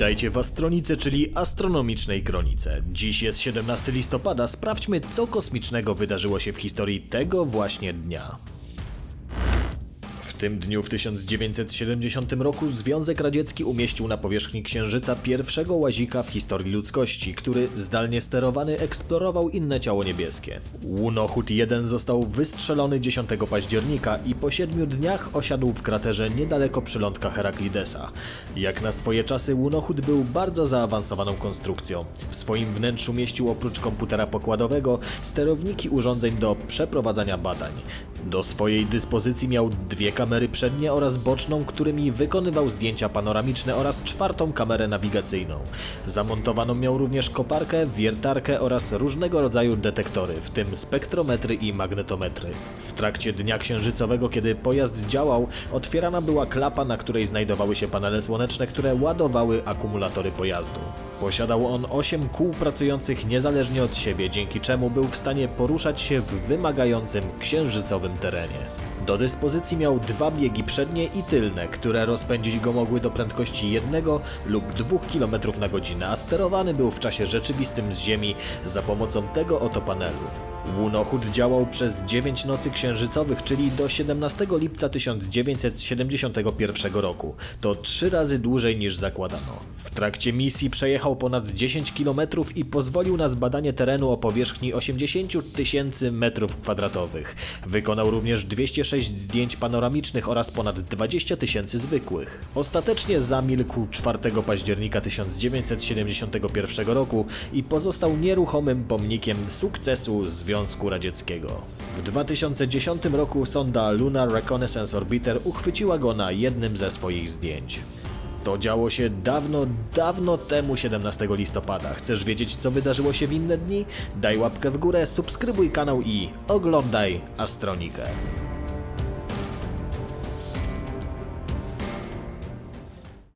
Witajcie w Astronice, czyli astronomicznej kronice. Dziś jest 17 listopada, sprawdźmy co kosmicznego wydarzyło się w historii tego właśnie dnia. Tym dniu w 1970 roku Związek Radziecki umieścił na powierzchni Księżyca pierwszego łazika w historii ludzkości, który zdalnie sterowany eksplorował inne ciało niebieskie. Łunochód 1 został wystrzelony 10 października i po siedmiu dniach osiadł w kraterze niedaleko przylądka Heraklidesa. Jak na swoje czasy Łunochód był bardzo zaawansowaną konstrukcją. W swoim wnętrzu mieścił oprócz komputera pokładowego sterowniki urządzeń do przeprowadzania badań. Do swojej dyspozycji miał dwie kamery przednie oraz boczną, którymi wykonywał zdjęcia panoramiczne oraz czwartą kamerę nawigacyjną. Zamontowaną miał również koparkę, wiertarkę oraz różnego rodzaju detektory, w tym spektrometry i magnetometry. W trakcie dnia księżycowego, kiedy pojazd działał, otwierana była klapa, na której znajdowały się panele słoneczne, które ładowały akumulatory pojazdu. Posiadał on 8 kół pracujących niezależnie od siebie, dzięki czemu był w stanie poruszać się w wymagającym księżycowym terenie. Do dyspozycji miał dwa biegi przednie i tylne, które rozpędzić go mogły do prędkości 1 lub 2 km na godzinę, a sterowany był w czasie rzeczywistym z Ziemi za pomocą tego oto panelu. Łunochód działał przez 9 nocy księżycowych, czyli do 17 lipca 1971 roku. To trzy razy dłużej niż zakładano. W trakcie misji przejechał ponad 10 km i pozwolił na zbadanie terenu o powierzchni 80 tysięcy metrów kwadratowych. Wykonał również 206 zdjęć panoramicznych oraz ponad 20 tysięcy zwykłych. Ostatecznie zamilkł 4 października 1971 roku i pozostał nieruchomym pomnikiem sukcesu Związku Radzieckiego. W 2010 roku sonda Lunar Reconnaissance Orbiter uchwyciła go na jednym ze swoich zdjęć. To działo się dawno, dawno temu 17 listopada. Chcesz wiedzieć, co wydarzyło się w inne dni? Daj łapkę w górę, subskrybuj kanał i oglądaj Astronikę.